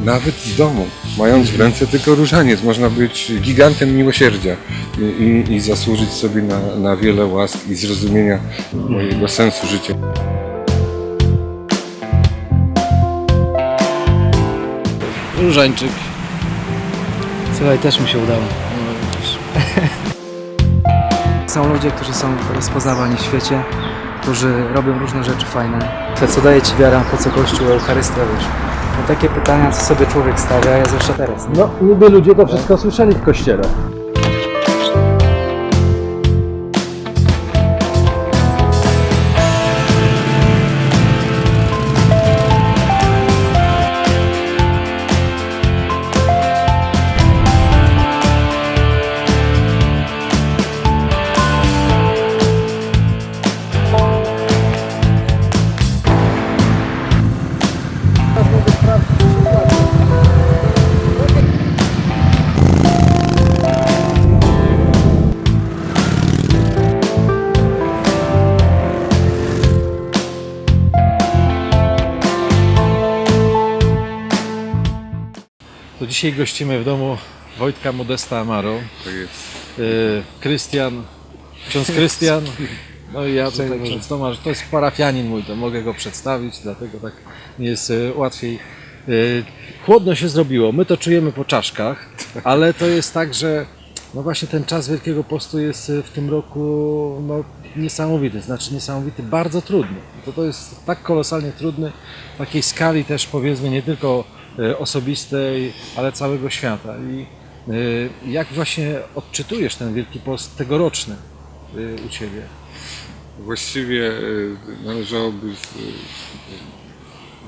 nawet z domu, mając w ręce tylko różaniec, można być gigantem miłosierdzia i, i, i zasłużyć sobie na, na wiele łask i zrozumienia mojego sensu życia. Różańczyk. Słuchaj, też mi się udało. Są ludzie, którzy są rozpoznawani w świecie, którzy robią różne rzeczy fajne. To co daje Ci wiara, po co Kościół, Eucharystia, wiesz? No takie pytania, co sobie człowiek stawia, ja zwłaszcza teraz. No, niby ludzie to wszystko słyszeli w kościele. Dzisiaj gościmy w domu Wojtka Modesta Amaro. To jest Yy, Krystian, ksiądz Krystian. No i ja tutaj ksiądz Tomasz, to jest parafianin mój, to mogę go przedstawić, dlatego tak mi jest y, łatwiej. Y, Chłodno się zrobiło, my to czujemy po czaszkach, ale to jest tak, że no właśnie ten czas Wielkiego Postu jest w tym roku no, niesamowity, znaczy niesamowity, bardzo trudny. To, to jest tak kolosalnie trudny, w takiej skali też powiedzmy nie tylko osobistej, ale całego świata. I y, jak właśnie odczytujesz ten Wielki Post tegoroczny y, u Ciebie? Właściwie e, należałoby e,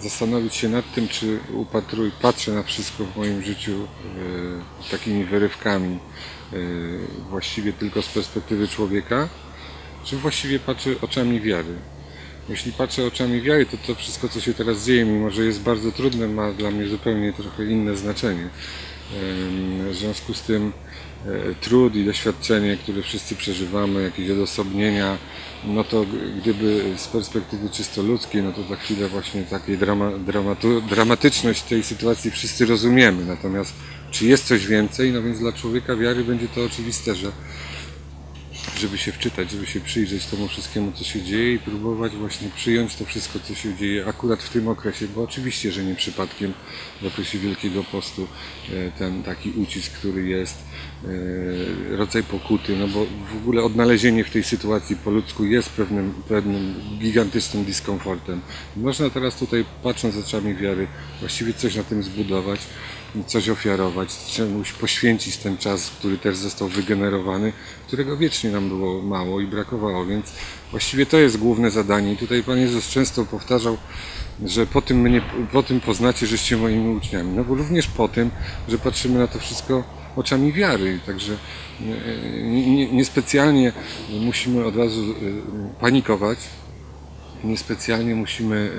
zastanowić się nad tym, czy upatruj, patrzę na wszystko w moim życiu e, takimi wyrywkami, e, właściwie tylko z perspektywy człowieka, czy właściwie patrzę oczami wiary. Jeśli patrzę oczami wiary, to to wszystko, co się teraz dzieje, mimo że jest bardzo trudne, ma dla mnie zupełnie trochę inne znaczenie. W związku z tym e, trud i doświadczenie, które wszyscy przeżywamy, jakieś odosobnienia, no to gdyby z perspektywy czysto ludzkiej, no to za chwilę właśnie takiej drama, dramatu, dramatyczność tej sytuacji wszyscy rozumiemy. Natomiast czy jest coś więcej? No więc dla człowieka wiary będzie to oczywiste, że żeby się wczytać, żeby się przyjrzeć temu wszystkiemu, co się dzieje i próbować właśnie przyjąć to wszystko, co się dzieje akurat w tym okresie, bo oczywiście, że nie przypadkiem w okresie Wielkiego Postu e, ten taki ucisk, który jest, e, rodzaj pokuty, no bo w ogóle odnalezienie w tej sytuacji po ludzku jest pewnym, pewnym gigantycznym dyskomfortem. Można teraz tutaj, patrząc oczami wiary, właściwie coś na tym zbudować, coś ofiarować, czemuś poświęcić ten czas, który też został wygenerowany, którego wiecznie nam było mało i brakowało, więc właściwie to jest główne zadanie. I tutaj Pan Jezus często powtarzał, że po tym, mnie, po tym poznacie, żeście moimi uczniami. No bo również po tym, że patrzymy na to wszystko oczami wiary. Także e, nie- nie- niespecjalnie musimy od razu e, panikować, niespecjalnie musimy,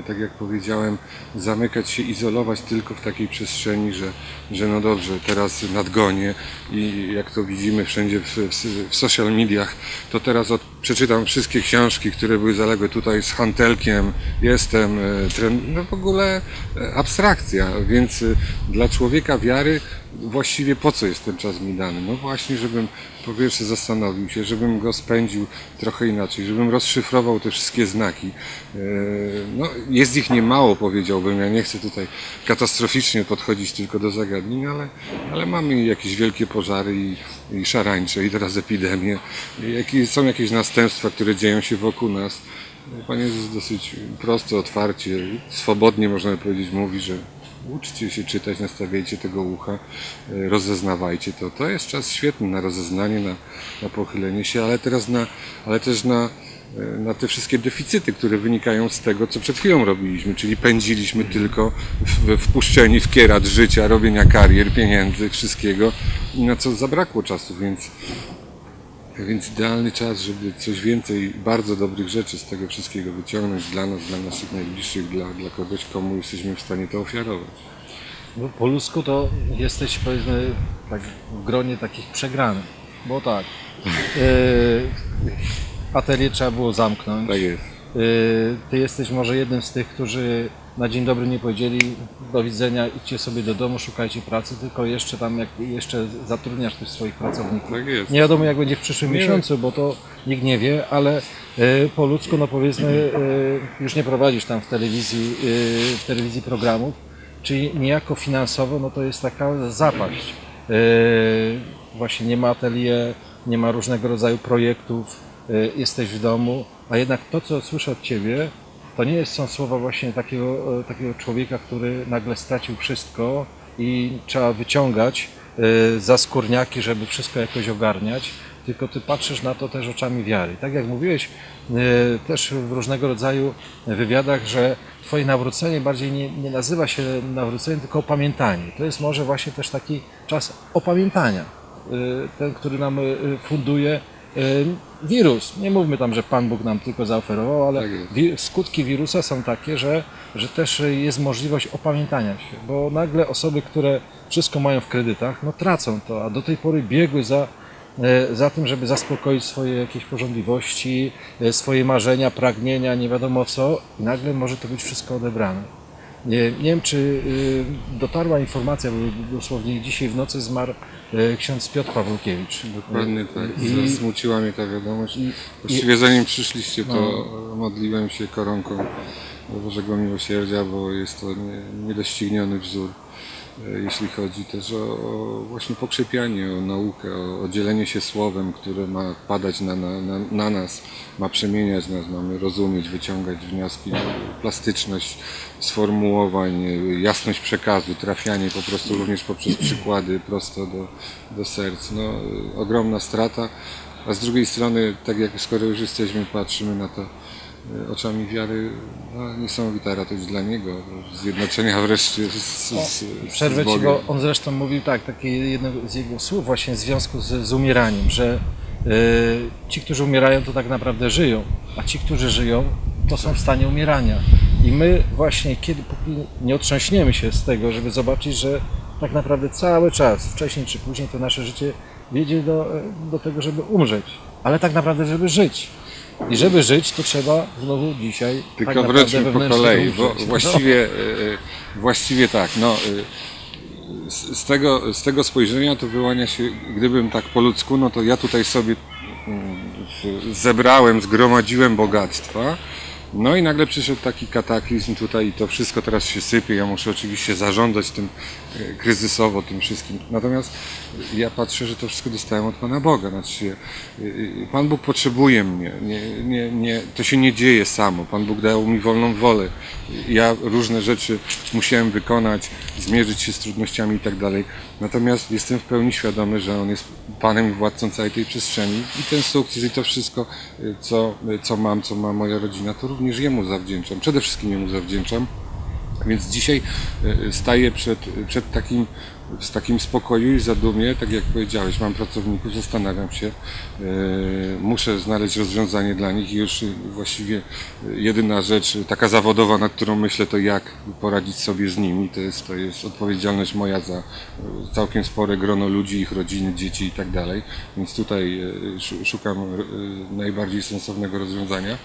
e, tak jak powiedziałem, zamykać się, izolować tylko w takiej przestrzeni, że, że no dobrze, teraz nadgonię i jak to widzimy wszędzie w, w, w social mediach, to teraz od, przeczytam wszystkie książki, które były zaległe tutaj z hantelkiem, jestem, e, tren, no w ogóle e, abstrakcja, więc dla człowieka wiary właściwie po co jest ten czas mi dany? No właśnie, żebym po pierwsze zastanowił się, żebym go spędził trochę inaczej, żebym rozszyfrował te wszystkie znaki. E, No, jest ich niemało, powiedziałbym. Ja nie chcę tutaj katastroficznie podchodzić tylko do zagadnień, ale, ale mamy jakieś wielkie pożary i, i szarańcze, i teraz epidemie. Są jakieś następstwa, które dzieją się wokół nas. Pan Jezus dosyć prosto, otwarcie, swobodnie można by powiedzieć, mówi, że Uczcie się czytać, nastawiajcie tego ucha, e, rozeznawajcie to. To jest czas świetny na rozeznanie, na, na pochylenie się, ale teraz na, ale też na, e, na te wszystkie deficyty, które wynikają z tego, co przed chwilą robiliśmy, czyli pędziliśmy tylko w, wpuszczeni w kierat życia, robienia karier, pieniędzy, wszystkiego na co zabrakło czasu, więc więc idealny czas, żeby coś więcej bardzo dobrych rzeczy z tego wszystkiego wyciągnąć dla nas, dla naszych najbliższych, dla, dla kogoś, komu jesteśmy w stanie to ofiarować. No, po ludzku to jesteś powiedzmy tak w gronie takich przegranych, bo tak, yy, atelier trzeba było zamknąć. Tak jest. Yy, Ty jesteś może jednym z tych, którzy na dzień dobry nie powiedzieli do widzenia, idźcie sobie do domu, szukajcie pracy, tylko jeszcze tam jak jeszcze zatrudniasz tych swoich pracowników. Tak jest. Nie wiadomo jak będzie w przyszłym Nie. miesiącu, bo to nikt nie wie, ale e, po ludzku, no powiedzmy, e, już nie prowadzisz tam w telewizji, e, w telewizji programów, czyli niejako finansowo, no to jest taka zapaść. E, Właśnie nie ma atelier, nie ma różnego rodzaju projektów, e, jesteś w domu, a jednak to, co słyszę od Ciebie, to nie są słowa właśnie takiego, e, takiego człowieka, który nagle stracił wszystko i trzeba wyciągać e, za skórniaki, żeby wszystko jakoś ogarniać, tylko ty patrzysz na to też oczami wiary. Tak jak mówiłeś e, też w różnego rodzaju wywiadach, że twoje nawrócenie bardziej nie, nie nazywa się nawróceniem, tylko opamiętanie. To jest może właśnie też taki czas opamiętania, ten, który nam funduje wirus. Nie mówmy tam, że Pan Bóg nam tylko zaoferował, ale Tak skutki wirusa są takie, że, że też jest możliwość opamiętania się, bo nagle osoby, które wszystko mają w kredytach, no tracą to, a do tej pory biegły za, e, za tym, żeby zaspokoić swoje jakieś porządliwości, e, swoje marzenia, pragnienia, nie wiadomo co i nagle może to być wszystko odebrane. Nie, nie wiem, czy y, dotarła informacja, bo dosłownie dzisiaj w nocy zmarł e, ksiądz Piotr Pawłkiewicz. Dokładnie tak. I- Zasmuciła mnie ta wiadomość. Właściwie zanim przyszliście, to No. modliłem się koronką Bożego Miłosierdzia, bo jest to nie- niedościgniony wzór, jeśli chodzi też o, o właśnie pokrzepianie, o naukę, o, o dzielenie się słowem, które ma padać na, na, na, na nas, ma przemieniać nas, mamy rozumieć, wyciągać wnioski, plastyczność sformułowań, e, jasność przekazu, trafianie po prostu również poprzez przykłady prosto do, do serc. No, e, ogromna strata, a z drugiej strony, tak jak skoro już jesteśmy, patrzymy na to e, oczami wiary, no, niesamowita radość dla Niego, zjednoczenia wreszcie z, z, z, Przerwę z ci, bo on zresztą mówił tak, takie jedno z jego słów właśnie w związku z, z umieraniem, że e, ci, którzy umierają, to tak naprawdę żyją, a ci, którzy żyją, to są w stanie umierania. I my właśnie, kiedy póki nie otrząśniemy się z tego, żeby zobaczyć, że tak naprawdę cały czas, wcześniej czy później, to nasze życie wiedzie do, do tego, żeby umrzeć, ale tak naprawdę, żeby żyć. I żeby żyć, to trzeba znowu dzisiaj Tylko tak wróćmy po kolei, bo umrzeć. właściwie, e, właściwie tak, no, e, z, tego, z tego spojrzenia to wyłania się, gdybym tak po ludzku, no to ja tutaj sobie mm, zebrałem, zgromadziłem bogactwa, no i nagle przyszedł taki kataklizm tutaj i to wszystko teraz się sypie, ja muszę oczywiście zarządzać tym e, kryzysowo, tym wszystkim. Natomiast ja patrzę, że to wszystko dostałem od Pana Boga. Znaczy, e, e, Pan Bóg potrzebuje mnie. Nie, nie, nie, to się nie dzieje samo. Pan Bóg dał mi wolną wolę. Ja różne rzeczy musiałem wykonać, zmierzyć się z trudnościami i tak dalej. Natomiast jestem w pełni świadomy, że On jest Panem i władcą całej tej przestrzeni i ten sukces i to wszystko, co, co mam, co ma moja rodzina, to również Jemu zawdzięczam. Przede wszystkim Jemu zawdzięczam. Więc dzisiaj y, staję przed, przed takim, z takim spokoju i zadumie, tak jak powiedziałeś, mam pracowników, zastanawiam się, y, muszę znaleźć rozwiązanie dla nich i już właściwie y, jedyna rzecz, taka zawodowa, nad którą myślę, to jak poradzić sobie z nimi, to jest, to jest odpowiedzialność moja za y, całkiem spore grono ludzi, ich rodziny, dzieci i tak dalej, więc tutaj szu- szukam najbardziej sensownego rozwiązania,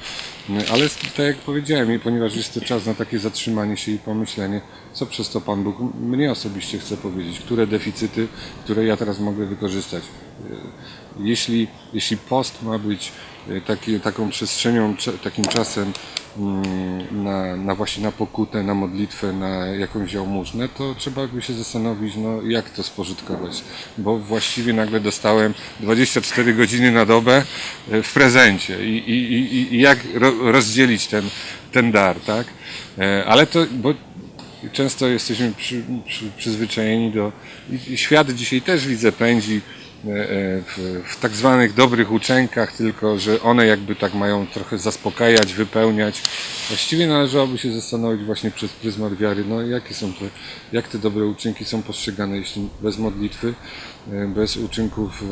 ale tak jak powiedziałem, ponieważ jest to czas na takie zatrzymanie się i pomyślenie, co przez to Pan Bóg mnie osobiście chce powiedzieć, które deficyty, które ja teraz mogę wykorzystać. Y, Jeśli, jeśli post ma być y, taki, taką przestrzenią, takim czasem mm, na, na właśnie na pokutę, na modlitwę, na jakąś jałmużnę, to trzeba by się zastanowić, no jak to spożytkować, bo właściwie nagle dostałem 24 godziny na dobę y, w prezencie i, i, i, i jak ro, rozdzielić ten, ten dar, tak? E, Ale to, bo często jesteśmy przy, przy, przyzwyczajeni do. i Świat dzisiaj też widzę pędzi e, e, w, w tak zwanych dobrych uczenkach, tylko że one jakby tak mają trochę zaspokajać, wypełniać. Właściwie należałoby się zastanowić właśnie przez pryzmat wiary, no jakie są te, jak te dobre uczynki są postrzegane, jeśli bez modlitwy, e, bez uczynków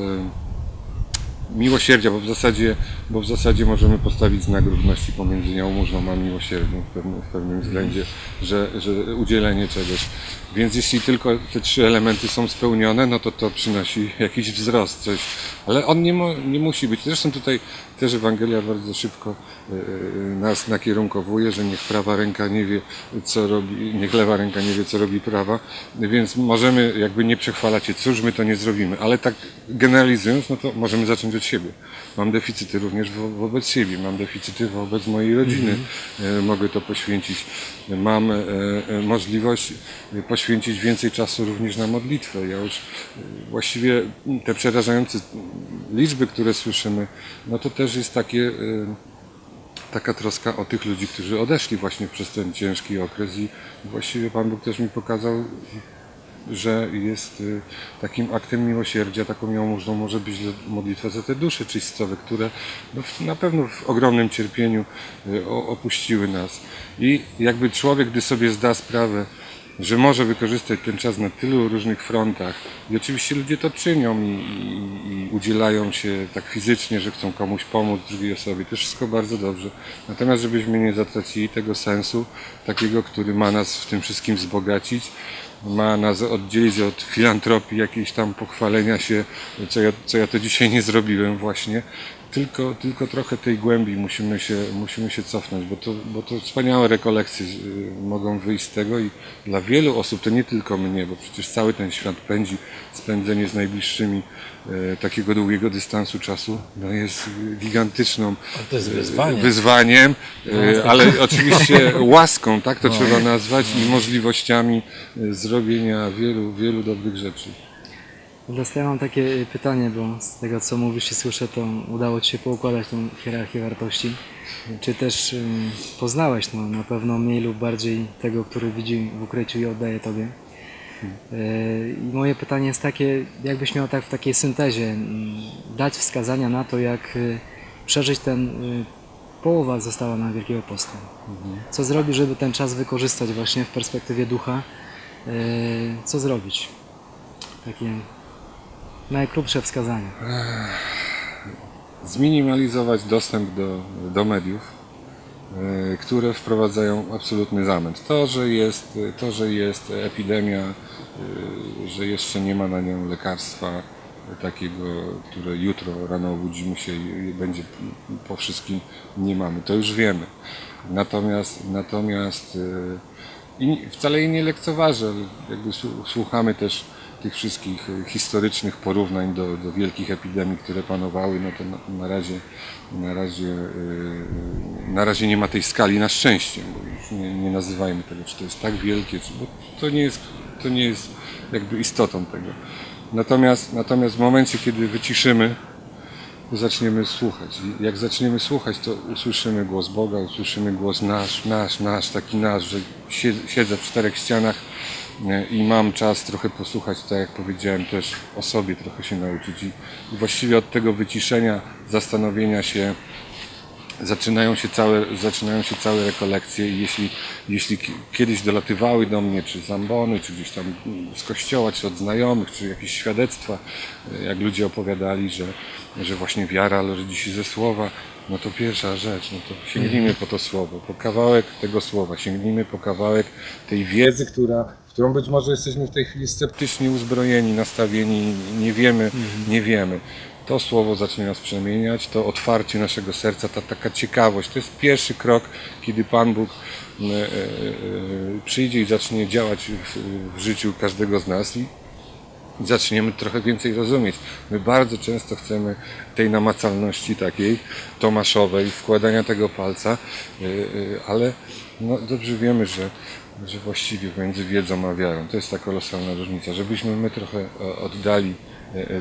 miłosierdzia, bo w zasadzie, bo w zasadzie możemy postawić znak równości pomiędzy jałmużną a miłosierdziem w pewnym, w pewnym względzie, że, że udzielenie czegoś. Więc jeśli tylko te trzy elementy są spełnione, no to to przynosi jakiś wzrost, coś, Ale on nie, mo, nie musi być. Zresztą tutaj też Ewangelia bardzo szybko e, e, nas nakierunkowuje, że niech prawa ręka nie wie, co robi, niech lewa ręka nie wie, co robi prawa, więc możemy jakby nie przechwalać się, cóż my to nie zrobimy, ale tak generalizując, no to możemy zacząć od siebie. Mam deficyty również wo, wobec siebie, mam deficyty wobec mojej rodziny, e, mogę to poświęcić. Mam e, e, możliwość poświęcić więcej czasu również na modlitwę. Ja już e, właściwie te przerażające liczby, które słyszymy, no to też jest takie, e, taka troska o tych ludzi, którzy odeszli właśnie przez ten ciężki okres i właściwie Pan Bóg też mi pokazał, że jest y, takim aktem miłosierdzia, taką miłomóżną może być modlitwa za te dusze czyścowe, które no, na pewno w ogromnym cierpieniu y, opuściły nas. I jakby człowiek, gdy sobie zda sprawę, że może wykorzystać ten czas na tylu różnych frontach i oczywiście ludzie to czynią i, i, i udzielają się tak fizycznie, że chcą komuś pomóc drugiej osobie, to wszystko bardzo dobrze. Natomiast żebyśmy nie zatracili tego sensu, takiego, który ma nas w tym wszystkim wzbogacić, ma nas oddzielić od filantropii, jakiejś tam pochwalenia się, co ja, co ja to dzisiaj nie zrobiłem właśnie, tylko, tylko trochę tej głębi musimy się, musimy się cofnąć, bo to, bo to wspaniałe rekolekcje y, mogą wyjść z tego i dla wielu osób, to nie tylko mnie, bo przecież cały ten świat pędzi, spędzenie z najbliższymi e, takiego długiego dystansu czasu no jest gigantyczną to jest e, wyzwanie. wyzwaniem, e, ale oczywiście łaską, tak to trzeba nazwać i możliwościami zrobienia wielu, wielu dobrych rzeczy. Teraz ja mam takie pytanie, bo z tego co mówisz i słyszę, to udało Ci się poukładać tą hierarchię wartości. Czy też poznałeś no, na pewno mniej lub bardziej tego, który widzi w ukryciu i oddaje Tobie? Y, I moje pytanie jest takie, jakbyś miał tak w takiej syntezie ym, dać wskazania na to, jak y, przeżyć ten, y, połowa została na Wielkiego Postu. Co zrobić, żeby ten czas wykorzystać właśnie w perspektywie ducha? Co zrobić? Takie najkrótsze wskazania. Zminimalizować dostęp do, do mediów, e, które wprowadzają absolutny zamęt. To, że jest, to, że jest epidemia, e, że jeszcze nie ma na nią lekarstwa takiego, które jutro rano obudzimy się i będzie po wszystkim, nie mamy. To już wiemy. Natomiast, natomiast e, i wcale jej nie lekceważę. Jakby słu- słuchamy też tych wszystkich e, historycznych porównań do, do wielkich epidemii, które panowały, no to na, na razie, na razie, e, na razie nie ma tej skali na szczęście, bo nie, nie nazywajmy tego, czy to jest tak wielkie, czy, bo to nie jest, to nie jest jakby istotą tego. Natomiast, natomiast w momencie, kiedy wyciszymy, zaczniemy słuchać. Jak zaczniemy słuchać, to usłyszymy głos Boga, usłyszymy głos nasz, nasz, nasz, taki nasz, że sie- siedzę w czterech ścianach i mam czas trochę posłuchać, tak jak powiedziałem, też o sobie trochę się nauczyć. I właściwie od tego wyciszenia, zastanowienia się, zaczynają się całe, zaczynają się całe rekolekcje i jeśli, jeśli ki- kiedyś dolatywały do mnie, czy z ambony, czy gdzieś tam z kościoła, czy od znajomych, czy jakieś świadectwa, e, jak ludzie opowiadali, że, że właśnie wiara rodzi się ze słowa, no to pierwsza rzecz, no to sięgnijmy po to słowo, po kawałek tego słowa, sięgnijmy po kawałek tej wiedzy, która, którą być może jesteśmy w tej chwili sceptycznie uzbrojeni, nastawieni, nie wiemy, nie wiemy to słowo zacznie nas przemieniać, to otwarcie naszego serca, ta taka ciekawość. To jest pierwszy krok, kiedy Pan Bóg e, e, e, przyjdzie i zacznie działać w, życiu każdego z nas i zaczniemy trochę więcej rozumieć. My bardzo często chcemy tej namacalności takiej tomaszowej, wkładania tego palca, ale no, dobrze wiemy, że, że właściwie między wiedzą a wiarą to jest ta kolosalna różnica, żebyśmy my trochę oddali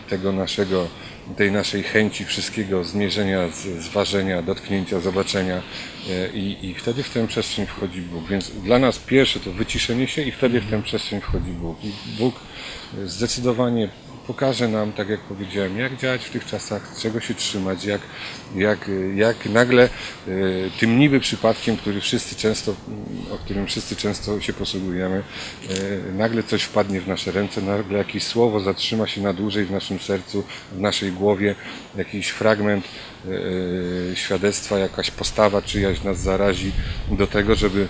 tego naszego, tej naszej chęci wszystkiego, zmierzenia, zważenia, dotknięcia, zobaczenia e, i, i wtedy w tę przestrzeń wchodzi Bóg. Więc dla nas pierwsze to wyciszenie się i wtedy w tę przestrzeń wchodzi Bóg. I Bóg e, zdecydowanie pokaże nam, tak jak powiedziałem, jak działać w tych czasach, czego się trzymać, jak, jak, jak nagle e, tym niby przypadkiem, który wszyscy często, o którym wszyscy często się posługujemy, e, nagle coś wpadnie w nasze ręce, nagle jakieś słowo zatrzyma się na dłużej w naszym sercu, w naszej głowie, jakiś fragment e, świadectwa, jakaś postawa czyjaś nas zarazi do tego, żeby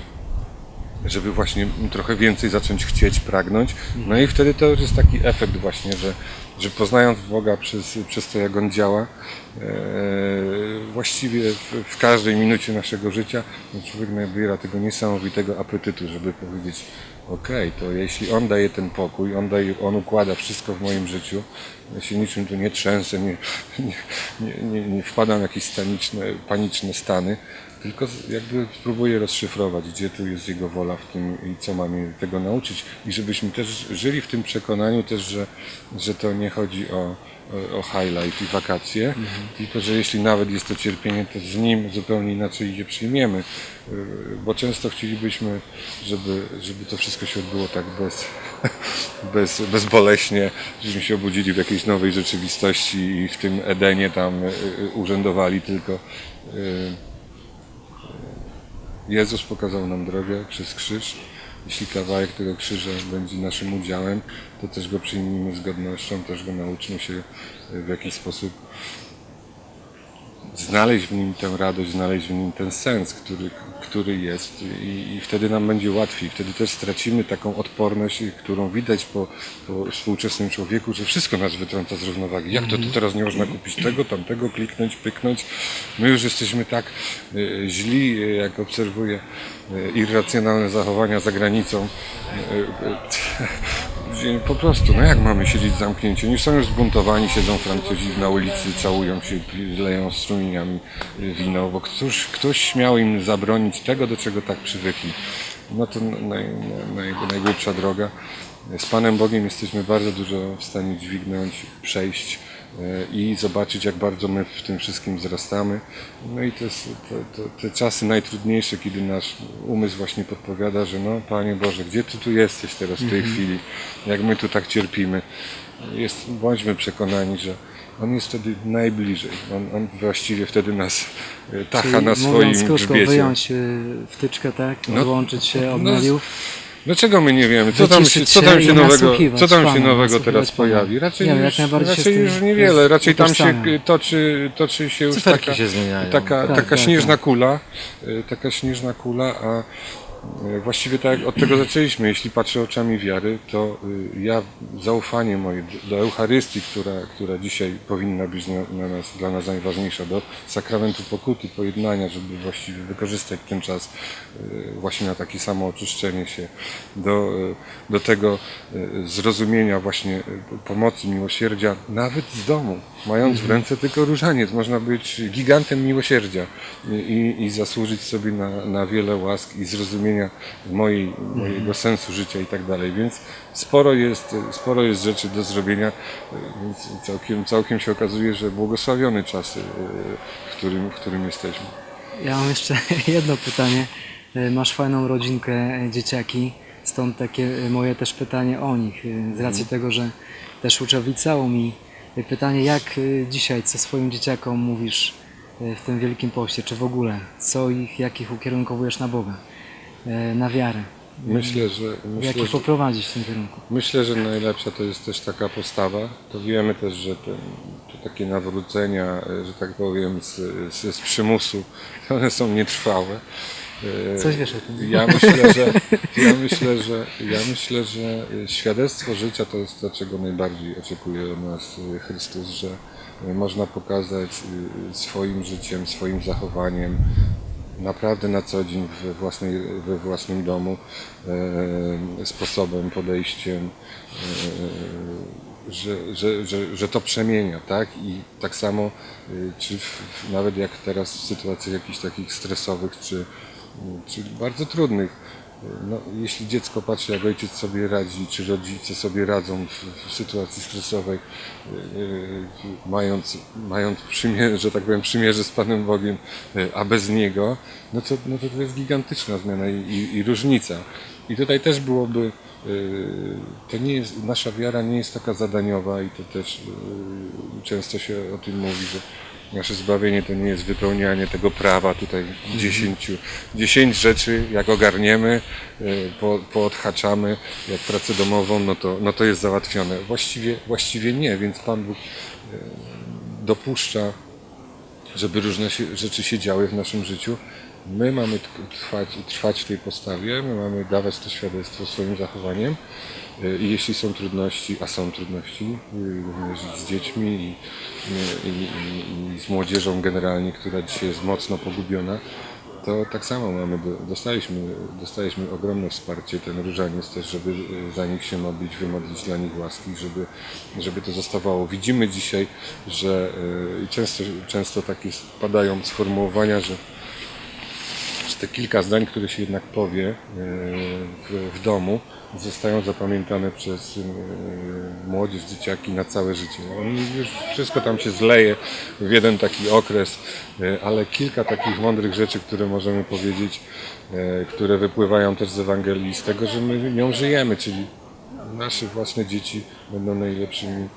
żeby właśnie trochę więcej zacząć chcieć, pragnąć. No i wtedy to już jest taki efekt właśnie, że, że poznając Boga przez, przez to, jak On działa, e, właściwie w, w każdej minucie naszego życia, no człowiek nabiera tego niesamowitego apetytu, żeby powiedzieć, okej, to jeśli On daje ten pokój, On, daje, on układa wszystko w moim życiu, ja się niczym tu nie trzęsę, nie, nie, nie, nie, nie wpadam w jakieś staniczne, paniczne stany, tylko jakby spróbuję rozszyfrować, gdzie tu jest Jego wola w tym i co mamy tego nauczyć. I żebyśmy też żyli w tym przekonaniu też, że, że to nie chodzi o, o- o high life i wakacje, tylko że jeśli nawet jest to cierpienie, to z nim zupełnie inaczej je przyjmiemy, Yy, bo często chcielibyśmy, żeby, żeby to wszystko się odbyło tak bez, bez, bezboleśnie, żebyśmy się obudzili w jakiejś nowej rzeczywistości i w tym Edenie tam y, y, urzędowali tylko. Jezus pokazał nam drogę przez krzyż. Jeśli kawałek tego krzyża będzie naszym udziałem, to też go przyjmijmy z godnością, też go nauczmy się y, w jakiś sposób znaleźć w nim tę radość, znaleźć w nim ten sens, który, który jest i, i wtedy nam będzie łatwiej. Wtedy też stracimy taką odporność, którą widać po, po współczesnym człowieku, że wszystko nas wytrąca z równowagi. Jak to, to teraz nie można kupić tego, tamtego, kliknąć, pyknąć. My już jesteśmy tak y, źli, y, jak obserwuję y, irracjonalne zachowania za granicą. Po prostu, no jak mamy siedzieć zamknięci? Oni są już zbuntowani, siedzą Francuzi na ulicy, całują się, leją strumieniami wino, bo ktoś, ktoś śmiał im zabronić tego, do czego tak przywykli. No to naj, naj, naj, najgłupsza droga. Z Panem Bogiem jesteśmy bardzo dużo w stanie dźwignąć, przejść i zobaczyć, jak bardzo my w tym wszystkim wzrastamy. No i to jest to, to, te czasy najtrudniejsze, kiedy nasz umysł właśnie podpowiada, że no Panie Boże, gdzie Ty tu jesteś teraz w tej chwili, jak my tu tak cierpimy. Jest, bądźmy przekonani, że On jest wtedy najbliżej. On, on właściwie wtedy nas y, tacha Czyli na mówiąc swoim krótko, grzbiecie. wyjąć y, wtyczkę, tak? No, Odłączyć się od no, mediów. Dlaczego my nie wiemy? Co tam się, co tam się nowego, co tam się nowego teraz pojawi? Raczej, Nie już, raczej już niewiele. Raczej tam się toczy, toczy się już taka, się zmieniają. taka, Tak, taka tak, śnieżna tak. kula, y, taka śnieżna kula, a właściwie tak od tego zaczęliśmy. Jeśli patrzę oczami wiary, to y, ja zaufanie moje do Eucharystii, która, która dzisiaj powinna być na, na nas, dla nas najważniejsza, do sakramentu pokuty, pojednania, żeby właściwie wykorzystać ten czas y, właśnie na takie samo oczyszczenie się, do, y, do tego zrozumienia właśnie pomocy, miłosierdzia, nawet z domu. Mając w ręce tylko różaniec, można być gigantem miłosierdzia i, i, zasłużyć sobie na, na wiele łask i zrozumienia mojej, mojego sensu życia i tak dalej. Więc sporo jest, sporo jest rzeczy do zrobienia, więc całkiem, całkiem się okazuje, że błogosławiony czas, y, w którym, w którym jesteśmy. Ja mam jeszcze jedno pytanie. Y, Masz fajną rodzinkę, y, dzieciaki, stąd takie moje też pytanie o nich. Z racji tego, że też uczę w liceum i pytanie, jak y, dzisiaj, co swoim dzieciakom mówisz y, w tym Wielkim Poście, czy w ogóle, co ich, jak ich ukierunkowujesz na Boga, y, na wiarę, Myślę, że, jak myślę, ich że poprowadzić w tym kierunku. Myślę, że najlepsza to jest też taka postawa. To wiemy też, że te, te takie nawrócenia, że tak powiem, z, z, z przymusu, one są nietrwałe. Coś wiesz o tym. Ja myślę, że, ja myślę, że, ja myślę, że świadectwo życia to jest to, czego najbardziej oczekuje od nas Chrystus, że można pokazać e, swoim życiem, swoim zachowaniem, naprawdę na co dzień we, własnej, we własnym domu e, sposobem, podejściem, e, że, że, że, że to przemienia, tak? I tak samo, e, czy w- nawet jak teraz w sytuacjach jakichś takich stresowych, czy, czy bardzo trudnych, no, jeśli dziecko patrzy, jak ojciec sobie radzi, czy rodzice sobie radzą w, w sytuacji stresowej, e, mając, mając przymierze, że tak powiem, przymierze z Panem Bogiem, e, a bez Niego, no to, no to, to jest gigantyczna zmiana i, i, i różnica. I tutaj też byłoby, e, to nie jest, nasza wiara nie jest taka zadaniowa i to też e, często się o tym mówi, że nasze zbawienie to nie jest wypełnianie tego prawa tutaj dziesięciu, dziesięć rzeczy, jak ogarniemy, e, po, poodhaczamy, jak pracę domową, no to, no to jest załatwione. Właściwie, właściwie nie, więc Pan Bóg e, dopuszcza żeby różne rzeczy się działy w naszym życiu, My mamy trwać, trwać w tej postawie, my mamy dawać to świadectwo swoim zachowaniem i jeśli są trudności, a są trudności, również z dziećmi i, i, i, i z młodzieżą generalnie, która dzisiaj jest mocno pogubiona, to tak samo mamy, do- dostaliśmy, dostaliśmy ogromne wsparcie, ten różaniec też, żeby y, za nich się modlić, wymodlić dla nich łaski, żeby, żeby to zostawało. Widzimy dzisiaj, że i często, często takie padają sformułowania, że że te kilka zdań, które się jednak powie e, w, domu, zostają zapamiętane przez e, młodzież, dzieciaki na całe życie. Już wszystko tam się zleje w jeden taki okres, e, ale kilka takich mądrych rzeczy, które możemy powiedzieć, które wypływają też z Ewangelii, z tego, że my nią żyjemy, czyli nasze własne dzieci będą najlepszymi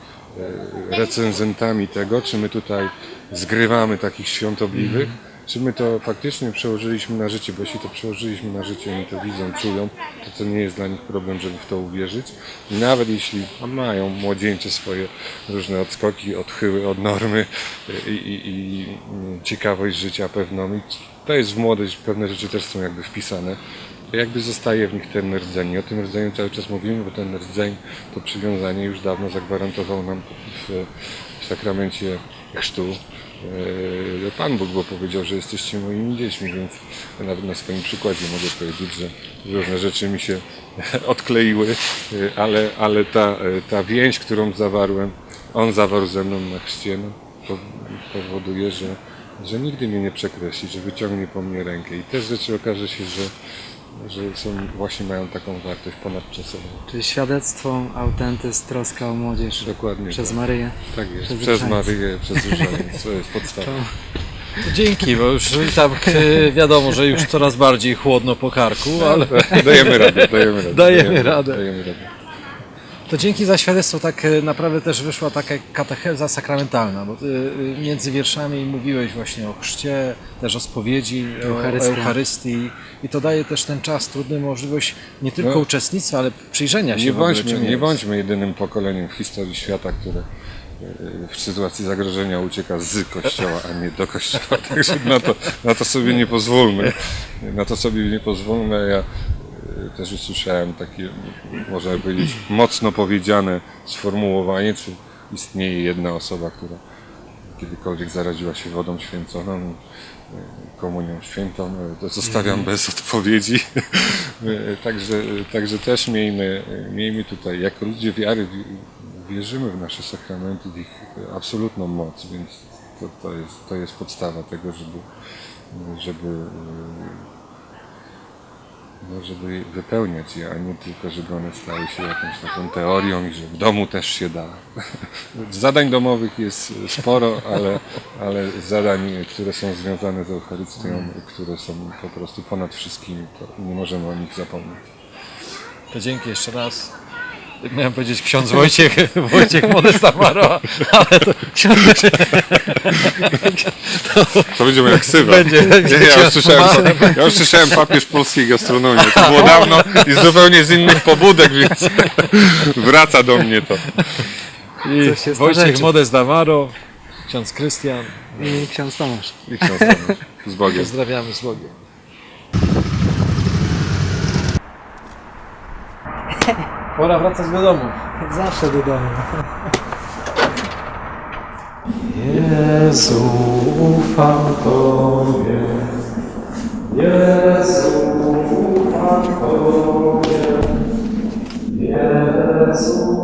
recenzentami tego, czy my tutaj zgrywamy takich świątobliwych, czy my to faktycznie przełożyliśmy na życie, bo jeśli to przełożyliśmy na życie, oni to widzą, czują, to to nie jest dla nich problem, żeby w to uwierzyć. I nawet jeśli mają młodzieńcze swoje różne odskoki, odchyły od normy i, i, i ciekawość życia pewną, i to jest w młodość, pewne rzeczy też są jakby wpisane jakby zostaje w nich ten rdzeń. I o tym rdzeniu cały czas mówimy, bo ten rdzeń, to przywiązanie już dawno zagwarantował nam w, w sakramencie chrztu Pan Bóg, bo powiedział, że jesteście moimi dziećmi, więc nawet na swoim przykładzie mogę powiedzieć, że różne rzeczy mi się odkleiły, e, ale, ale ta, e, ta więź, którą zawarłem, On zawarł ze mną na chrzcie, no, po- powoduje, że, że nigdy mnie nie przekreśli, że wyciągnie po mnie rękę. I te rzeczy okaże się, że, że są, właśnie mają taką wartość ponadczasową. Czyli świadectwo, autentyzm, troska o młodzież Dokładnie przez tak. Maryję. Tak jest, Przez przez. Maryję, przez różaniec, to jest podstawa. Dzięki, bo już i tam e, wiadomo, że już coraz bardziej chłodno po karku, ale Dajemy radę, dajemy radę. Dajemy radę. Dajemy radę. To dzięki za świadectwo tak e, naprawdę też wyszła taka katecheza sakramentalna, bo ty e, między wierszami mówiłeś właśnie o chrzcie, też o spowiedzi, o Eucharystia. Eucharystii i to daje też ten czas, trudny możliwość nie tylko No. uczestnictwa, ale przyjrzenia się Nie w ogóle, bądźmy, czym nie jest. bądźmy jedynym pokoleniem w historii świata, które e, w sytuacji zagrożenia ucieka z kościoła, a nie do kościoła. Także na to, na to sobie nie pozwólmy. Na to sobie nie pozwólmy. Ja e, też usłyszałem takie, można powiedzieć, mocno powiedziane sformułowanie, czy istnieje jedna osoba, która kiedykolwiek zaraziła się wodą święconą, komunią świętą, e, to zostawiam bez odpowiedzi. Także, także też miejmy, miejmy tutaj, jako ludzie wiary, wi- wierzymy w nasze sakramenty, w ich absolutną moc, więc to, to, jest, to jest podstawa tego, żeby, żeby, no, żeby wypełniać je, a nie tylko, żeby one stały się jakąś taką teorią i że w domu też się da. Zadań domowych jest sporo, ale, ale zadań, które są związane z Eucharystią, które są po prostu ponad wszystkimi, to nie możemy o nich zapomnieć. To dzięki jeszcze raz. Miałem powiedzieć ksiądz Wojciech, Wojciech Modesta Maro, ale to ksiądz To będzie moja ksywa. Będzie, będzie Nie, ja, już słyszałem, ja już słyszałem papież polskiej gastronomii. To było dawno i zupełnie z innych pobudek, więc wraca do mnie to. i Wojciech starzeczy. Modest Amaro, ksiądz Krystian. I ksiądz Tomasz. I ksiądz Tomasz. Z Bogiem. Pozdrawiamy z Bogiem. Pora wracać do domu. Jak zawsze do domu. Jezu, ufam Tobie. Jezu, ufam Tobie. Jezu,